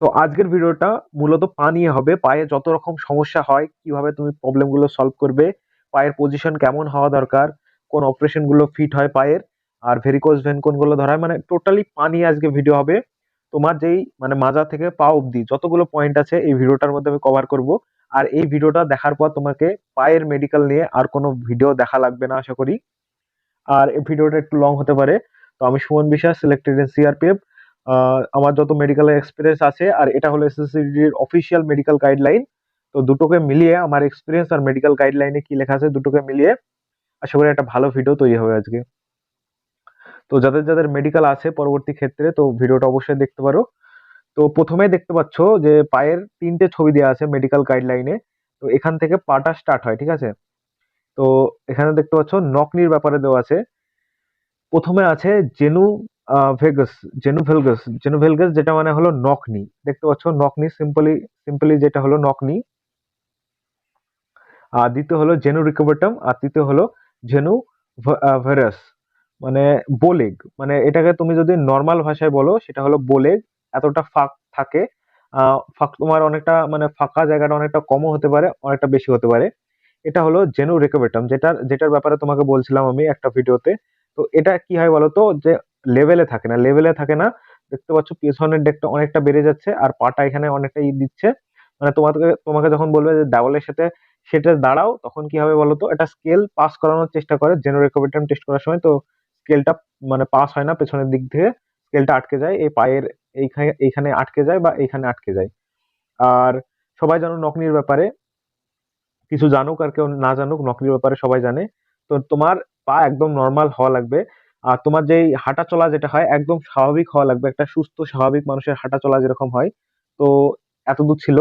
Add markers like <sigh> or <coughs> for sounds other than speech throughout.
তো আজকের ভিডিওটা মূলত পা নিয়ে হবে। পায়ে যত রকম সমস্যা হয়, কীভাবে তুমি প্রবলেমগুলো সলভ করবে, পায়ের পজিশন কেমন হওয়া দরকার, কোন অপারেশনগুলো ফিট হয় পায়ের, আর ভেরিকোজ ভেন কোনগুলো ধরা হয়, মানে টোটালি পা নিয়ে আজকে ভিডিও হবে। তোমার যেই মানে মাজা থেকে পা অব্দি যতগুলো পয়েন্ট আছে এই ভিডিওটার মধ্যে আমি কভার করব। আর এই ভিডিওটা দেখার পর তোমাকে পায়ের মেডিকেল নিয়ে আর কোনো ভিডিও দেখা লাগবে না আশা করি। আর এই ভিডিওটা একটু লং হতে পারে। তো আমি সুমন বিশ্বাস সিলেক্টেড ইন সিআরপিএফ। আমার যত মেডিকেল এক্সপিরিয়েন্স আছে আর এটা হলো এসএসসিডির অফিসিয়াল মেডিকেল গাইডলাইন। তো দুটোকে মিলিয়ে আমার এক্সপিরিয়েন্স আর মেডিকেল গাইডলাইনে কি লেখা আছে দুটোকে মিলিয়ে আশা করি একটা ভালো ভিডিও তৈরি হবে আজকে। তো যাদের, যাদের মেডিকেল আছে পরবর্তী ক্ষেত্রে তো ভিডিওটা অবশ্যই দেখতে পারো। তো ১ম এই দেখতে পাচ্ছ যে পায়ের তিনটে ছবি দেয়া আছে মেডিকেল গাইডলাইনে। তো এখান থেকে পাটা স্টার্ট হয়, ঠিক আছে? তো এখানে দেখতে পাচ্ছ নকনির ব্যাপারে দেওয়া আছে। প্রথমে আছে জেনু ভেগাস, জেনু ভেলগাস, জেনু ভেলগাস যেটা মানে হলো নকনি। দেখতে পাচ্ছ নকনি সিম্পলি সিম্পলি যেটা হলো নকনি। আর দ্বিতীয় হলো জেনু রিকোবাটাম আর তৃতীয় হলো জেনু ভেরাস মানে বোলেগ। মানে এটাকে তুমি যদি নর্মাল ভাষায় বলো সেটা হলো বোলেগ। এতটা ফাঁক থাকে। ফাঁক তোমার অনেকটা মানে ফাঁকা জায়গাটা অনেকটা কমও হতে পারে, অনেকটা বেশি হতে পারে। এটা হলো জেনু রিকোবাটাম যেটার যেটার ব্যাপারে তোমাকে বলছিলাম আমি একটা ভিডিওতে। তো এটা কি হয় বলতো যে লেভেলে থাকে না, লেভেলে থাকে না। দেখতে পাচ্ছ পেছনের ডেকটা অনেকটা বেড়ে যাচ্ছে আর পাটা এখানে অনেকটা ই দিচ্ছে। মানে তোমাকে তোমাকে যখন বলবে যে দেওয়ালের সাথে সেটা দাঁড়াও তখন কি হবে বলতো? একটা স্কেল পাস করানোর চেষ্টা করে জেনু রিকোবাটাম টেস্ট করার সময়। তো স্কেলটা মানে পাস হয় না পেছনের দিক থেকে। স্কেলটা আটকে যায় এই পায়ের এইখানে এইখানে আটকে যায় বা এইখানে আটকে যায়। আর সবাই জানো নকনির ব্যাপারে। কিছু জানুক আর কেউ না জানুক নকনির ব্যাপারে সবাই জানে। তো তোমার পা একদম নর্মাল হওয়া লাগবে। আর তোমার যেই হাঁটা চলা যেটা হয় একদম স্বাভাবিক হওয়া লাগবে। একটা সুস্থ স্বাভাবিক মানুষের হাঁটা চলা যেরকম হয়। তো এতদূর ছিল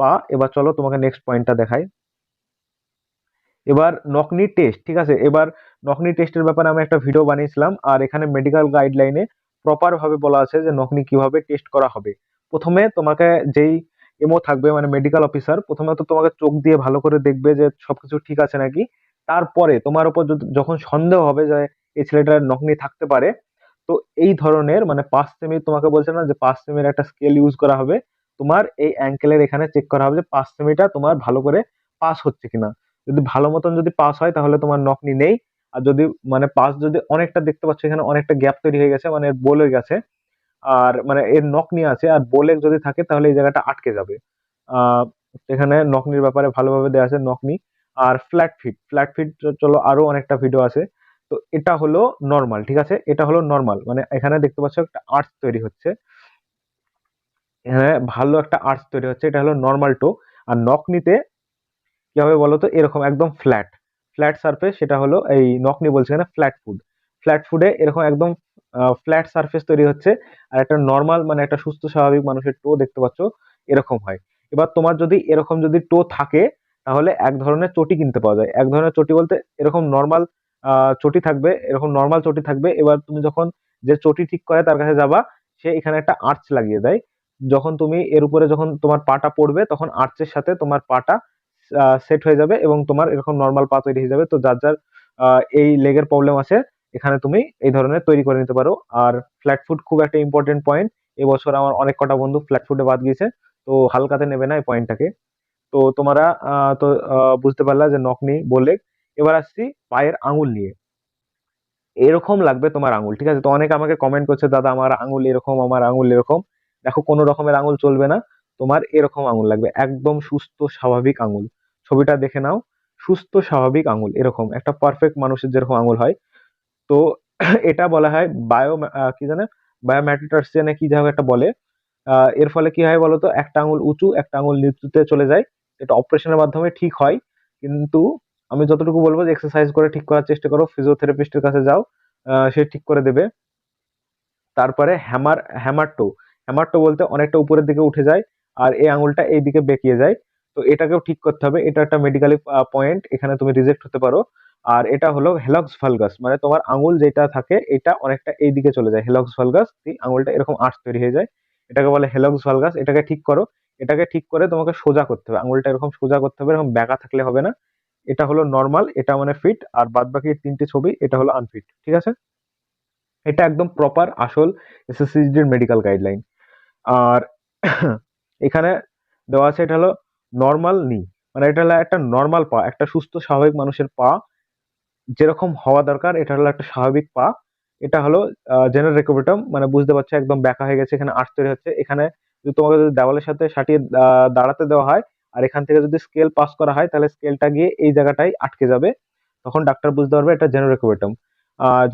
পা। এবার চলো তোমাকে নেক্সট পয়েন্টটা দেখাই। এবার নকনি টেস্ট, ঠিক আছে? এবার নকনি টেস্টের ব্যাপারে আমি একটা ভিডিও বানিয়েছিলাম। আর এখানে মেডিকেল গাইডলাইনে প্রপার ভাবে বলা আছে যে নকনি কীভাবে টেস্ট করা হবে। প্রথমে তোমাকে যেই এমও থাকবে মানে মেডিকেল অফিসার প্রথমে তো তোমাকে চোখ দিয়ে ভালো করে দেখবে যে সবকিছু ঠিক আছে নাকি। তারপরে তোমার উপর যখন সন্দেহ হবে যে এই ছেলেটার নকনি থাকতে পারে, তো এই ধরনের মানে পাঁচ সেমি তোমাকে বলছে না যে পাঁচ সেমির একটা স্কেল ইউজ করা হবে। তোমার এই অ্যাঙ্কেলের এখানে চেক করা হবে যে পাঁচ সেমিটা তোমার ভালো করে পাস হচ্ছে কিনা। যদি ভালো মতন যদি পাস হয় তাহলে তোমার নকনি নেই। আর যদি মানে পাস যদি অনেকটা দেখতে পাচ্ছ এখানে অনেকটা গ্যাপ তৈরি হয়ে গেছে মানে বলে গেছে। আর মানে এর নকনি আছে আর বোলেগ যদি থাকে তাহলে এই জায়গাটা আটকে যাবে। এখানে নকনির ব্যাপারে ভালোভাবে দেওয়া আছে নকনি। আর ফ্ল্যাট ফিট, ফ্ল্যাট ফিট চলো আরও অনেকটা ভিডিও আছে। তো এটা হলো নর্মাল ঠিক আছে? এটা হলো নর্মাল মানে এখানে দেখতে পাচ্ছ একটা আর্চ তৈরি হচ্ছে। এখানে ভালো একটা আর্চ তৈরি হচ্ছে। এটা হলো নর্মাল টো। আর নকনিতে কি হবে বলতো? এরকম একদম ফ্ল্যাট। ফ্ল্যাট সারফেস সেটা হলো এই নকনি বলছে এখানে ফ্ল্যাট ফুড ফ্ল্যাট ফুডে এরকম একদম ফ্ল্যাট সারফেস তৈরি হচ্ছে। আর একটা নর্মাল মানে একটা সুস্থ, স্বাভাবিক মানুষের টো দেখতে পাচ্ছ, এরকম হয়। এবার তোমার যদি এরকম যদি টো থাকে, তাহলে এক ধরনের চটি কিনতে পাওয়া যায়। এক ধরনের চটি বলতে এরকম নরমাল চটি থাকবে, এরকম নর্মাল চটি থাকবে। এবার তুমি যখন যে চটি ঠিক করে তার কাছে যাবা, সে এখানে একটা আর্চ লাগিয়ে দেয়। যখন তুমি এর উপরে যখন তোমার পাটা পড়বে তখন আর্চের সাথে তোমার পাটা সেট হয়ে যাবে এবং তোমার এরকম নর্মাল পা তৈরি হয়ে যাবে। তো যার, যার এই লেগের প্রবলেম আছে এখানে তুমি এই ধরনের তৈরি করে নিতে পারো। আর ফ্ল্যাট ফুট খুব একটা ইম্পোর্টেন্ট পয়েন্ট। এবছর আমার অনেক কটা বন্ধু ফ্ল্যাট ফুটে বাদ গিয়েছে। তো হালকাতে নেবে না এই পয়েন্টটাকে। তো তোমরা তো বুঝতে পারলা যে নকনি, বোলেগ। এবার আসছি পায়ের আঙুল নিয়ে। এরকম লাগবে তোমার আঙুল, ঠিক আছে? তো অনেকে আমাকে কমেন্ট করছে, "দাদা আমার আঙুল এরকম, আমার আঙুল এরকম।" দেখো কোন রকমের আঙুল চলবে না। তোমার এরকম আঙুল লাগবে। একদম সুস্থ স্বাভাবিক আঙুল। ছবিটা দেখে নাও। সুস্থ স্বাভাবিক আঙুল এরকম একটা পারফেক্ট মানুষের যেরকম আঙুল হয়। তো <clears throat> এটা বলা হয় বায়ো কি জানে? বায়োমেটাটার্সিয়ানে কি যেন একটা বলে। এর ফলে কি হয় বলতো? একটা আঙুল উঁচু, একটা আঙুল নিচুতে চলে যায়। এটা অপারেশনের মাধ্যমে ঠিক হয়। কিন্তু আমি যতটুকু বলব যে এক্সারসাইজ করে ঠিক করার চেষ্টা করো। ফিজিওথেরাপিস্টের কাছে যাও। সে ঠিক করে দেবে। তারপরে hammer hammer toe. Hammer toe বলতে অনেকটা উপরের দিকে উঠে যায়। আর এই আঙুলটা এইদিকে বেঁকিয়ে যায়। তো এটাকেও ঠিক করতে হবে। এটা একটা মেডিকেলি পয়েন্ট। এখানে তুমি রিজেক্ট হতে পারো। আর এটা হলো হেলক্স ভালগাস। মানে তোমার আঙুল যেটা থাকে, এটা অনেকটা এই দিকে চলে যায়। হেলক্স ভালগাস এই আঙুলটা এরকম আর্চ তৈরি হয়ে যায়। এটাকে বলে হেলক্স ভালগাস। এটাকে ঠিক করো। এটাকে ঠিক করে তোমাকে সোজা করতে হবে। আঙুলটা এরকম সোজা করতে হবে। এরকম বেঁকা থাকলে হবে না। এটা হলো নর্মাল এটা মানে ফিট আর বাদবাকি ৩ টে ছবি, এটা হলো আনফিট। ঠিক আছে? এটা একদম প্রপার আসল এসএসসিজির মেডিকেল গাইডলাইন। আর <coughs> এখানে দেওয়া আছে, এটা হলো নর্মাল নি মানে এটা হলো একটা নর্মাল পা, একটা সুস্থ, স্বাভাবিক মানুষের পা, যেরকম হওয়া দরকার, এটা হলো একটা স্বাভাবিক পা এটা হলো জেনারেল রেকোভেটাম মানে বুঝতে পারছ, একদম ব্যাকা হয়ে গেছে, এখানে আর্ট তৈরি হচ্ছে এখানে যদি তোমাকে যদি দেওয়ালের সাথে, সাটিয়ে দাঁড়াতে দেওয়া হয় আর এখান থেকে যদি স্কেল পাস করা হয়, তাহলে স্কেলটা গিয়ে এই জায়গাটায় আটকে যাবে। তখন ডাক্তার বুঝতে পারবে এটা জেনারেল রেকোভেটাম আহ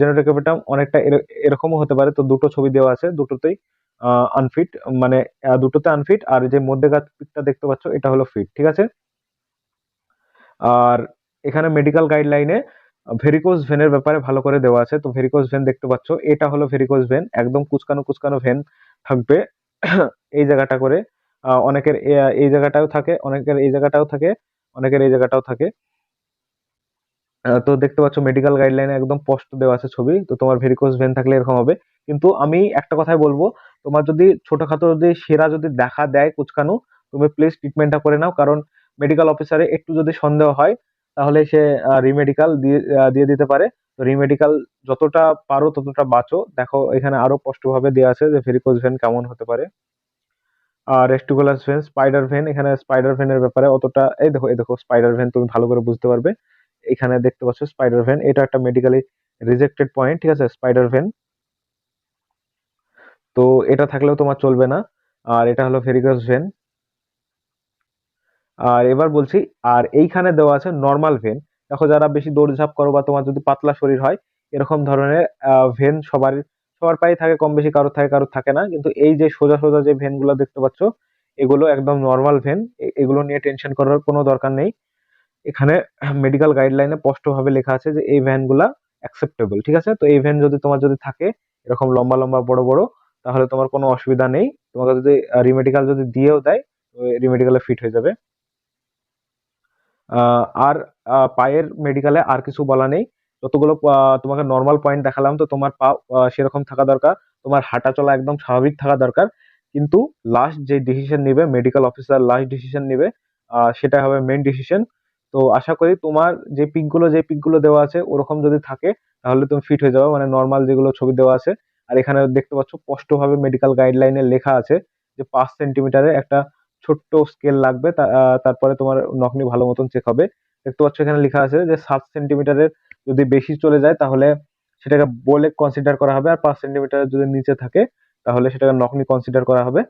অনেকটা এর- এরকমও হতে পারে। তো দুটো ছবি দেওয়া আছে, দুটোতেই আনফিট মানে দুটোতে আনফিট আর যে মধ্যেকার পিকটা দেখতে পাচ্ছ, এটা হলো ফিট ঠিক আছে? আর এখানে মেডিকেল গাইডলাইনে ভেরিকোজ ভেনের ব্যাপারে ভালো করে দেওয়া আছে। তো ভেরিকোজ ভেন দেখতে পাচ্ছ, এটা হলো ভেরিকোজ ভেন একদম কুচকানো কুচকানো ভেন থাকবে। এই জায়গাটা করে অনেকের এই জায়গাটাও থাকে, অনেকের এই জায়গাটাও থাকে, অনেকের এই জায়গাটাও থাকে। তো দেখতে পাচ্ছ মেডিকেল গাইডলাইনে একদম স্পষ্ট দেওয়া আছে ছবি, তো তোমার ভেরিকোজ ভেন থাকলে এরকম হবে। কিন্তু আমি একটা কথাই বলব, তোমার যদি ছোটখাটো যদি সেরা যদি দেখা দেয় কুচকানো, তুমি প্লিজ ট্রিটমেন্টটা করে নাও, কারণ মেডিকেল অফিসারে একটু যদি সন্দেহ হয়, তাহলে সে রিমেডিকাল দিয়ে দিয়ে দিতে পারে। তো রিমেডিকাল যতটা পারো ততটা বাঁচো। দেখো, এখানে আরও স্পষ্টভাবে দেওয়া আছে যে ভেরিকোজ ভেন কেমন হতে পারে। আর রেস্টিকুলার ভেন স্পাইডার ভেন এখানে স্পাইডার ভেনের ব্যাপারে অতটা, এই দেখো এই দেখো, স্পাইডার ভেন তুমি ভালো করে বুঝতে পারবে। এখানে দেখতে পাচ্ছ স্পাইডার ভেন এটা একটা মেডিকেলি রিজেক্টেড পয়েন্ট ঠিক আছে? স্পাইডার ভেন তো এটা থাকলেও তোমার চলবে না, আর এটা হলো ভেরিকাস ভেন আর এবার বলছি, আর এইখানে দেওয়া আছে নর্মাল ভেন দেখো, যারা বেশি দৌড়ঝাঁপ করো বা তোমার যদি পাতলা শরীর হয়, এরকম ধরনের ভেন সবার সবার পায়ে থাকে, কম বেশি কারোর থাকে কারোর থাকে না। কিন্তু এই যে সোজা সোজা যে ভেনগুলো দেখতে পাচ্ছ, এগুলো একদম নর্মাল ভেন এগুলো নিয়ে টেনশন করার কোনো দরকার নেই। এখানে মেডিকেল গাইডলাইনে স্পষ্টভাবে লেখা আছে যে এই ভ্যানগুলা অ্যাকসেপ্টেবল ঠিক আছে? তো এই ভ্যান যদি তোমার যদি থাকে, এরকম লম্বা লম্বা বড় বড়, তাহলে তোমার কোনো অসুবিধা নেই। তোমাকে যদি রিমেডিকাল যদি দিয়েও দেয় রিমেডিকালে ফিট হয়ে যাবে। আর পায়ের মেডিকেলে আর কিছু বলা নেই। যতগুলো তোমাকে নর্মাল পয়েন্ট দেখালাম, তো তোমার পা সেরকম থাকা দরকার। তোমার হাঁটা চলা একদম স্বাভাবিক থাকা দরকার। কিন্তু লাস্ট যে ডিসিশন নিবে মেডিকেল অফিসার লাস্ট ডিসিশন নিবে সেটা হবে মেন ডিসিশন তো আশা করি তোমার যে পিকগুলো যে পিকগুলো দেওয়া আছে, ওরকম যদি থাকে, তাহলে তুমি ফিট হয়ে যাবে। মানে নর্মাল যেগুলো ছবি দেওয়া আছে, আর এখানে দেখতে পাচ্ছ স্পষ্টভাবে মেডিকেল গাইডলাইনে লেখা আছে যে পাঁচ সেন্টিমিটারের একটা ছোট্ট স্কেল লাগবে। তারপরে তোমার নখনি ভালো মতন চেক হবে। দেখতে পাচ্ছ এখানে লেখা আছে যে সাত সেন্টিমিটারের যদি বেশি চলে যায় তাহলে সেটাকে বলে কনসিডার করা হবে। আর পাঁচ সেন্টিমিটার যদি নিচে থাকে, তাহলে সেটাকে নকনি কনসিডার করা হবে।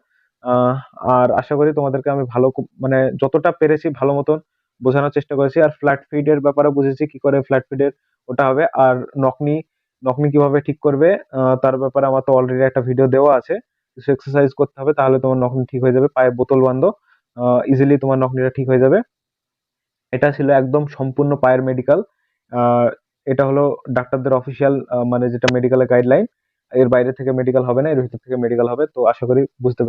আর আশা করি তোমাদেরকে আমি ভালো মানে যতটা পেরেছি ভালো মতন বোঝানোর চেষ্টা করেছি। আর ফ্ল্যাট ফিড এর ব্যাপারে বুঝেছি কি করে ফ্ল্যাট ফিড এর ওটা হবে। আর নকনি নকনি কীভাবে ঠিক করবে তার ব্যাপারে আমার তো অলরেডি একটা ভিডিও দেওয়া আছে। কিছু এক্সারসাইজ করতে হবে, তাহলে তোমার নকনি ঠিক হয়ে যাবে। পায়ে বোতল বান্ধো ইজিলি তোমার নকনিটা ঠিক হয়ে যাবে। এটা ছিল একদম সম্পূর্ণ পায়ের মেডিকেল এটা হলো ডাক্তারদের অফিসিয়াল মানে যেটা মেডিকেলের গাইডলাইন এর বাইরে থেকে মেডিকেল হবে না, এর ভিতর থেকে মেডিকেল হবে, তো আশা করি বুঝতে